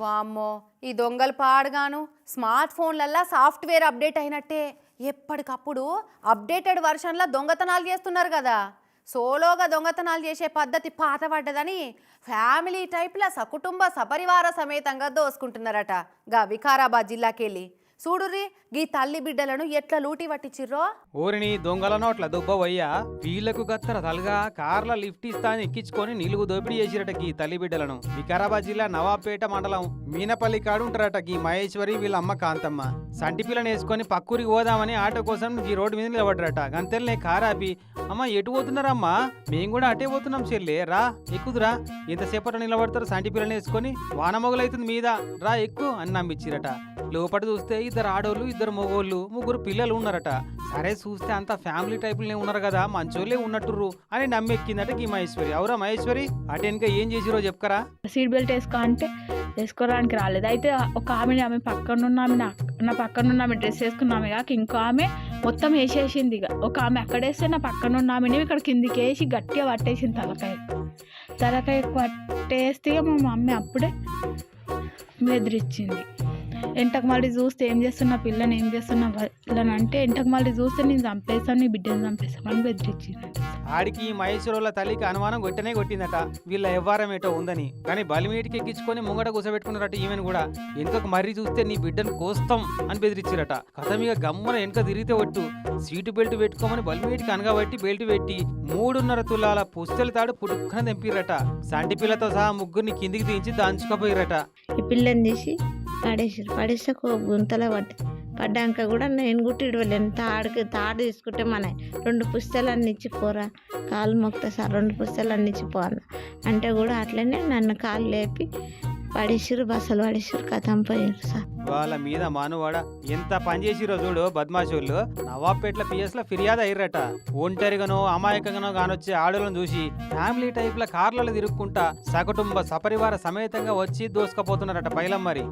వామ్మో ఈ దొంగలు పాడుగాను స్మార్ట్ ఫోన్లల్లా సాఫ్ట్వేర్ అప్డేట్ అయినట్టే. ఎప్పటికప్పుడు అప్డేటెడ్ వర్షన్లో దొంగతనాలు చేస్తున్నారు కదా. సోలోగా దొంగతనాలు చేసే పద్ధతి పాత పడ్డదని ఫ్యామిలీ టైప్లా సకుటుంబ సపరివార సమేతంగా దోసుకుంటున్నారట. గా వికారాబాద్ జిల్లాకెళ్ళి. చూడుర్రి గీ తల్లి బిడ్డలను ఎట్లా లూటి పట్టించిర్రో? ఊరిని దొంగల నోట్ల దుబ్బవయ్యా. వీళ్ళకు గత్తర తలగా కార్ల లిఫ్ట్ ఇస్తాని ఎక్కించుకొని నిలుగు దోపిడీ చేసిరట గీ తల్లి బిడ్డలను. వికారాబాద్ జిల్లా నవాబ్పేట మండలం మీనపల్లి కాడు ఉంటారట గీ మహేశ్వరి వీళ్ళ అమ్మ కాంతమ్మ. సంటి పిల్లని వేసుకొని పక్కూరికి పోదామని ఆటో కోసం ఈ రోడ్డు మీద నిలబడ్డరట. గంతెల్నే కారు ఆపి అమ్మ ఎటు పోతున్నారమ్మా? మేము కూడా అటే పోతున్నాం చెల్లె రా ఎక్కుదురా. ఎంతసేపట నిలబడతారు సంటి పిల్లని వేసుకొని? వానమొగలైతుంది మీద. రా ఎక్కు అని నమ్మిచ్చిరట లోపల చూస్తే ఇద్దరు ఆడోళ్ళు ఇద్దరు మగోళ్ళు ముగ్గురు పిల్లలు ఉన్నారట. సరే చూస్తే అంత ఫ్యామిలీ టైపులనే ఉన్నారు కదా మంచోళ్ళే ఉన్నట్టుర్రు అని నమ్మెక్కిందట ఈ మహేశ్వరి. అవురా మహేశ్వరి? అటు వెనుక ఏం చేసిరో చెప్పుకరా. సీట్ బెల్ట్ వేసుకో అంటే వేసుకోవడానికి రాలేదు. అయితే ఒక ఆమె ఆమె పక్కన ఉన్న ఆమె నా పక్కనున్న పక్కన ఉన్న ఆమె డ్రెస్ వేసుకున్న ఆమె కాక ఇంకో ఆమె మొత్తం వేసేసింది ఇక. ఒక ఆమె అక్కడేస్తే నా పక్కన ఉన్న ఆమెని ఇక్కడ కిందికి వేసి గట్టిగా పట్టేసింది తలకాయ. తలకాయ పట్టేస్తే మా మమ్మీ అప్పుడే బెదిరించింది ఎంటకు మళ్ళీ చూస్తే ఏం చేస్తున్నా పిల్లని ఏం చేస్తున్నా పిల్లని అంటే ఎంటకు మళ్ళీ చూస్తే నేను చంపేస్తాను నీ బిడ్డని చంపేస్తాను అని బెదిరించింది. ఆడికి ఈ మహేశ్వరుల తల్లికి అనుమానం కొట్టనే కొట్టిందట. వీళ్ళ ఎవ్వారం ఏటో ఉందని. కానీ బలిమీటికి ఎక్కించుకొని ముంగట కూసబెట్టుకున్నారట ఈమెను కూడా. వెనుకకు మర్రి చూస్తే నీ బిడ్డను కోస్తాం అని బెదిరించారట. కథ మీద గమ్మన వెనుక తిరిగితే ఒట్టు. సీటు బెల్ట్ పెట్టుకోమని బలిమీటికి అనగబట్టి బెల్ట్ పెట్టి మూడున్నర తులాల పుస్తల తాడు పుట్టుక్కన తెంపిరట. సంటి పిల్లతో సహా ముగ్గురిని కిందికి దించి దాంచుకపోయిరట. ఈ పిల్లని తీసి పడేసారు పడేస్తే గుంతలో పడ్డ పడ్డాక కూడా నేను గుట్టి ఇడవలేను తాడుకి తాడు తీసుకుంటే మన రెండు పుస్తకాలు ఇచ్చి పోరా. కాలు మొక్తా సార్ రెండు పుస్తకాలు ఇచ్చి పోరా అంటే కూడా అట్లనే నన్ను కాలు లేపి పడేసిరు బస్సులు పడేసిరు కథం పోయారు సార్. వాళ్ళ మీద మానవాడ ఎంత పని చేసిరో చూడు బద్మాషోళ్ళు. నవాబ్పేట్ల పిఎస్లో ఫిర్యాదు అయ్యారట ఒంటరిగానో అమాయకంగానో కానొచ్చే ఆడోళ్ళను చూసి ఫ్యామిలీ టైప్ ల కార్లలో తిరుక్కుంటా సకుటుంబ సపరివార సమేతంగా వచ్చి దోసుకపోతున్నారట పైలం మరి